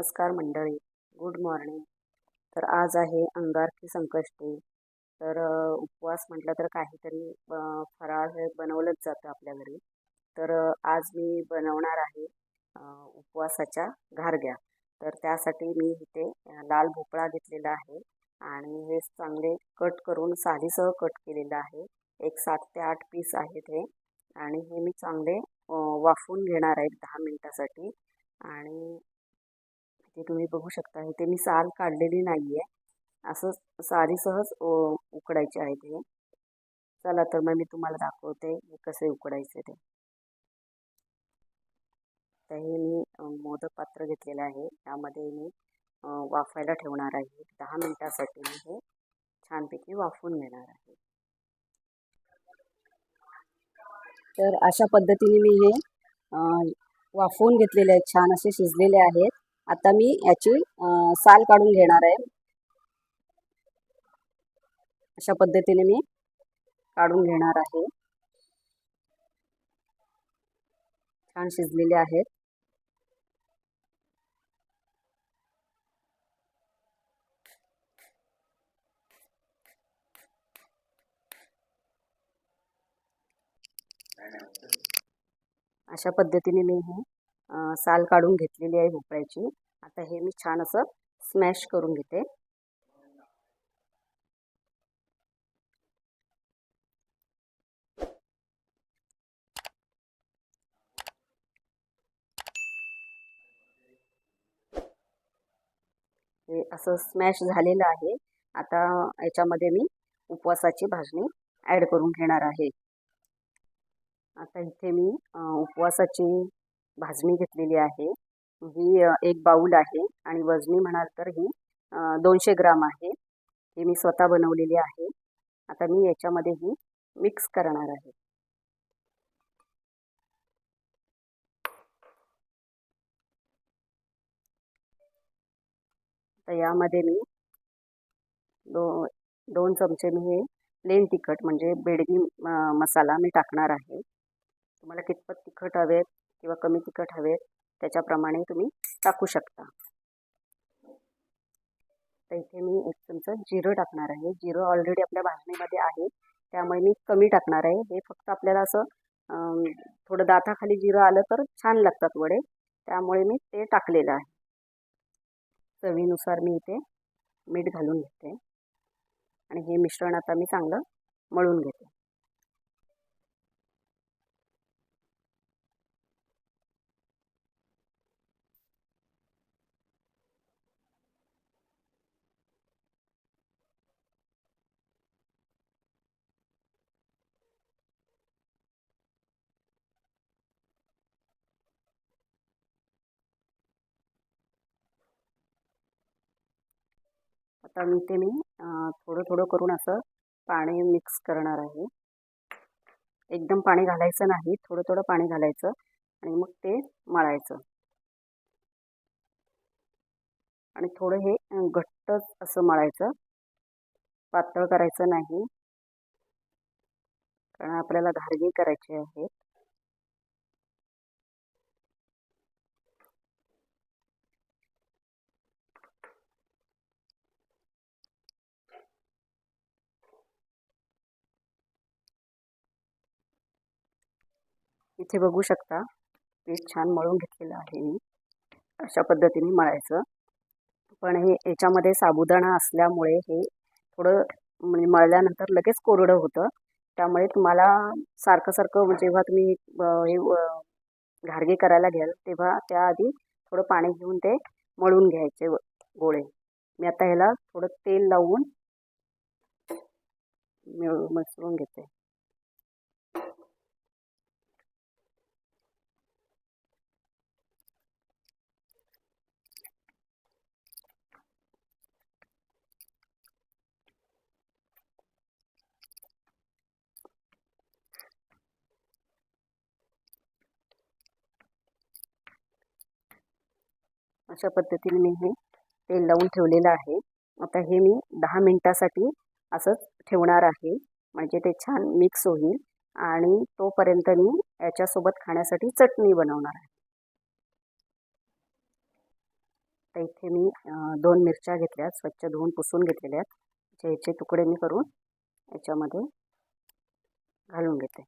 नमस्कार मंडळी. Good morning तर आज आहे अंगारकी संकष्टी. तर उपवास म्हटलं तर काहीतरी फराळ हे बनवलंच जातं आपल्या घरी. तर आज मी बनवणार आहे उपवासाच्या घारग्या तर त्यासाठी मी इथे लाल भोपळा घेतलेला आहे आणि हे चांगले कट करून साधीसह कट केलेलं आहे. एक सात ते आठ पीस आहेत हे आणि हे मी चांगले वाफून वाफवून घेणार आहे दहा मिनटासाठी. आणि हे तुम्ही बघू शकता. इथे मी साल काढलेली नाही आहे असं सारी सहज उकडायचे आहेत हे चला तर मग मी तुम्हाला दाखवते हे कसे उकडायचे ते. तर हे मी मोदक पात्र घेतलेलं आहे. त्यामध्ये मी वाफायला ठेवणार आहे. दहा मिनटासाठी मी हे छानपैकी वाफून घेणार आहे. तर अशा पद्धतीने मी हे वाफवून घेतलेले आहेत. छान असे शिजलेले आहेत. आता मी याची साल काढून घेणार आहे. अशा पद्धतीने मी काढून घेणार आहे. छान शिजलेले आहेत. अशा पद्धतीने मी हे साल काढून घेतलेली आहे भोपळ्याची. आता हे मी छान असं स्मॅश करून घेते. हे असं स्मॅश झालेलं आहे. आता याच्यामध्ये मी उपवासाची भाजणी ॲड करून घेणार आहे. आता इथे मी उपवासाची भाजणी घेतलेली आहे. ही एक बाऊल आहे आणि वजनी म्हणाल तर ही दोनशे ग्राम आहे. ही मी स्वतः बनवलेली आहे. आता मी याच्यामध्ये ही मिक्स करणार आहे. तर यामध्ये मी दो दोन चमचे मी हे प्लेन तिखट म्हणजे बेडगी मसाला मी टाकणार आहे. तुम्हाला कितपत तिखट हवेत किंवा कमी तिखट हवे त्याच्याप्रमाणे तुम्ही टाकू शकता. तर इथे मी एक चमचा जिरं टाकणार आहे. जिरं ऑलरेडी आपल्या भाजणीमध्ये आहे त्यामुळे मी कमी टाकणार आहे. हे फक्त आपल्याला असं थोडं दाताखाली जिरं आलं तर छान लागतात वडे. त्यामुळे मी ते टाकलेलं आहे. चवीनुसार मी इथे मीठ घालून घेते. आणि हे मिश्रण आता मी चांगलं मळून घेते. आता मी ते मी थोडं थोडं करून असं पाणी मिक्स करणार आहे. एकदम पाणी घालायचं नाही थोडं थोडं पाणी घालायचं आणि मग ते मळायचं. आणि थोडं हे घट्टच घट्ट असं मळायचं. पातळ करायचं नाही. कारण आपल्याला घारगे करायचे आहेत इथे बघू शकता. पीठ छान मळून घेतलेलं आहे मी. अशा पद्धतीने मळायचं. पण हे याच्यामध्ये साबुदाणा असल्यामुळे हे थोडं म्हणजे मळल्यानंतर लगेच कोरडं होतं. त्यामुळे तुम्हाला सारखं सारखं म्हणजे जेव्हा तुम्ही हे घारगे करायला घ्याल तेव्हा त्याआधी थोडं पाणी घेऊन ते मळून घ्यायचे व- गोळे. मी आता ह्याला थोडं तेल लावून मिळ मिसळून घेते. अशा पद्धतीने मी हे तेल लावून ठेवलेलं आहे. आता हे मी दहा मिनटासाठी असंच ठेवणार आहे. म्हणजे ते छान मिक्स होईल आणि तोपर्यंत मी याच्यासोबत खाण्यासाठी चटणी बनवणार आहे. तर इथे मी दोन मिरच्या घेतल्या स्वच्छ धुवून पुसून घेतलेल्या आहेत ह्याचे तुकडे मी करून याच्यामध्ये घालून घेते.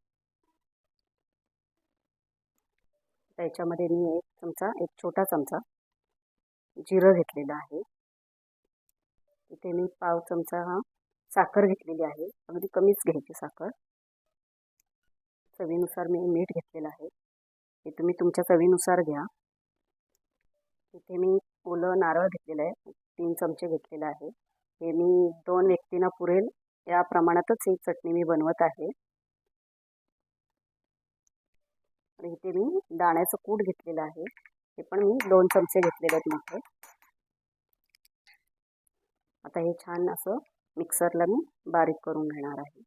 त्याच्यामध्ये मी एक चमचा एक छोटा चमचा जिरं घेतलेलं आहे. इथे मी पाव चमचा हा साखर घेतलेली आहे. अगदी कमीच घ्यायची साखर. चवीनुसार मी मीठ घेतलेलं आहे. हे तुम्ही तुमच्या चवीनुसार घ्या. इथे मी ओलं नारळ घेतलेलं आहे. तीन चमचे घेतलेलं आहे. हे मी दोन व्यक्तींना पुरेल. या प्रमाणातच ही चटणी मी बनवत आहे. इथे मी दाण्याचं कूट घेतलेलं आहे. हे पण मी दोन चमचे घेतलेले आहेत मोठे आता हे छान असं मिक्सरला मी बारीक करून घेणार आहे.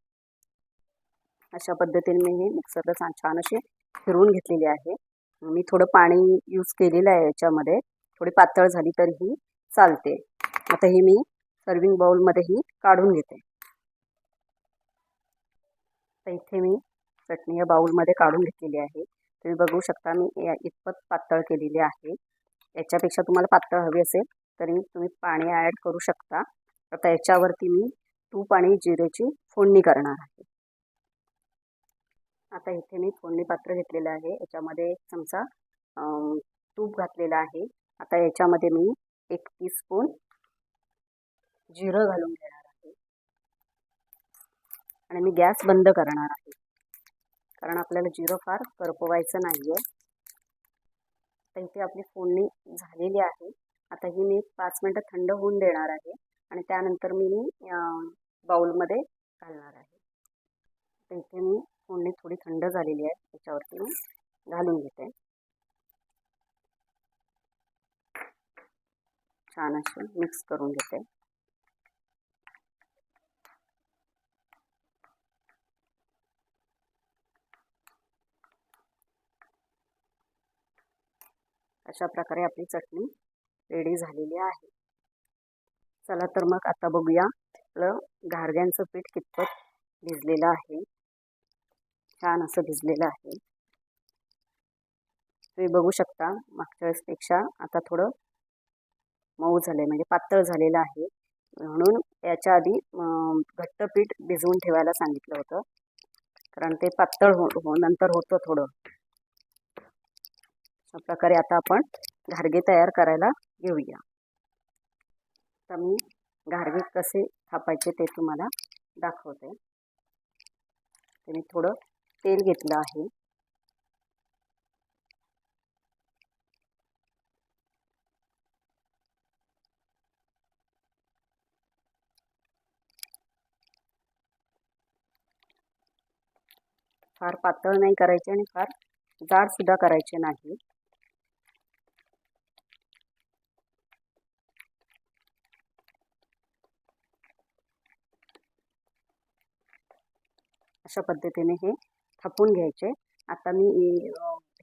अशा पद्धतीने मी हे मिक्सरला छान छान असे फिरवून घेतलेले आहे. मी थोडं पाणी यूज केलेलं आहे याच्यामध्ये. थोडी पातळ झाली तरीही चालते. आता हे मी सर्विंग बाउलमध्येही काढून घेते. तर इथे मी चटणी या बाउलमध्ये काढून घेतलेली आहे. तुम्ही बघू शकता मी इतपत पातळ केलेली आहे. याच्यापेक्षा तुम्हाला पातळ हवी असेल तरी तुम्ही पाणी ॲड करू शकता. आता याच्यावरती मी तूप आणि जिरेची फोडणी करणार आहे. आता इथे मी फोडणी पात्र घेतलेलं आहे. याच्यामध्ये एक चमचा तूप घातलेलं आहे. आता याच्यामध्ये मी एक टीस्पून जिरं घालून घेणार आहे. आणि मी गॅस बंद करणार आहे. कारण आपल्याला जिरं फार करपवायचं नाही आहे तर इथे आपली फोडणी झालेली आहे. आता ही मी पाच मिनटं थंड होऊन देणार आहे आणि त्यानंतर मी बाऊलमध्ये बाउलमध्ये घालणार आहे. तर इथे मी फोडणी थोडी थंड झालेली आहे. त्याच्यावरती मी घालून घेते. छान असे मिक्स करून घेते. अशा प्रकारे आपली चटणी रेडी झालेली आहे. चला तर मग आता बघूया आपलं घारग्यांचं पीठ कितपत भिजलेलं आहे. छान असं भिजलेलं आहे. तुम्ही बघू शकता मागच्या वेळेसपेक्षा आता थोडं मऊ झालं आहे म्हणजे पातळ झालेलं आहे. म्हणून याच्या आधी घट्ट पीठ भिजवून ठेवायला सांगितलं होतं. कारण ते पातळ हो हो नंतर होतं थोडं. अशा प्रकारे आता आपण घारगे तयार करायला घेऊया. तर मी घारगे कसे थापायचे ते तुम्हाला दाखवते. तर मी थोडं तेल घेतलं आहे. फार पातळ नाही करायचे आणि फार जाड सुद्धा करायचे नाही. अशा पद्धतीने हे थापून घ्यायचे. आता मी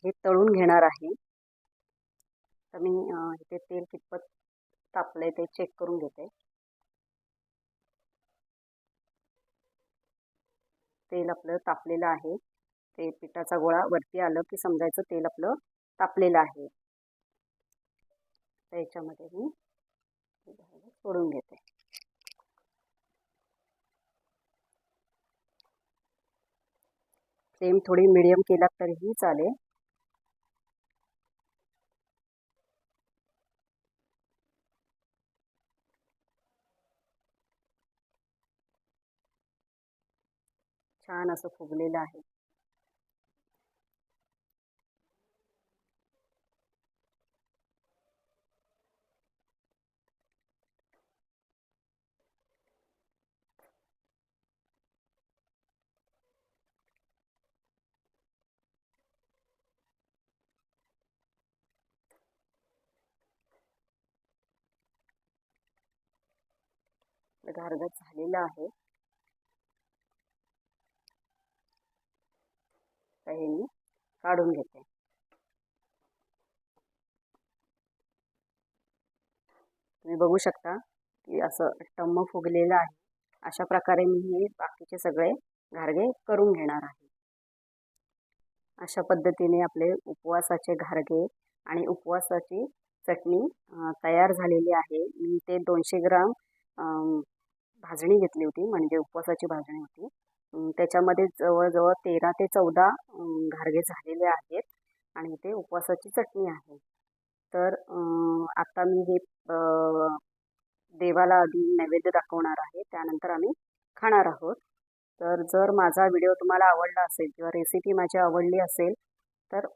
हे तळून घेणार आहे. तर मी इथे तेल कितपत तापले ते चेक करून घेते. तेल आपलं तापलेलं आहे. ते पिठाचा गोळा वरती आलं की समजायचं तेल आपलं तापलेलं आहे. त्याच्यामध्ये मी सोडून घेते. फ्लेम थोडी मिडियम केला तरीही चालेल. छान असं फुगलेलं आहे. घारगत झालेलं आहे. हे मी काढून घेते. तुम्ही बघू शकता की असं टम्म फुगलेलं आहे. अशा प्रकारे मी हे बाकीचे सगळे घारगे करून घेणार आहे. अशा पद्धतीने आपले उपवासाचे घारगे आणि उपवासाची चटणी तयार झालेली आहे. मी ते दोनशे ग्राम भाजणी घेतली होती म्हणजे उपवासाची भाजणी होती. त्याच्यामध्ये जवळजवळ तेरा ते चौदा घारगे झालेले आहेत आणि ते उपवासाची चटणी आहे. तर आता मी हे देवाला आधी नैवेद्य दाखवणार आहे त्यानंतर आम्ही खाणार आहोत. तर जर माझा व्हिडिओ तुम्हाला आवडला असेल किंवा रेसिपी माझी आवडली असेल तर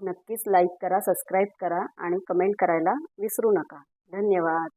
नक्कीच लाईक करा सबस्क्राईब करा आणि कमेंट करायला विसरू नका. धन्यवाद.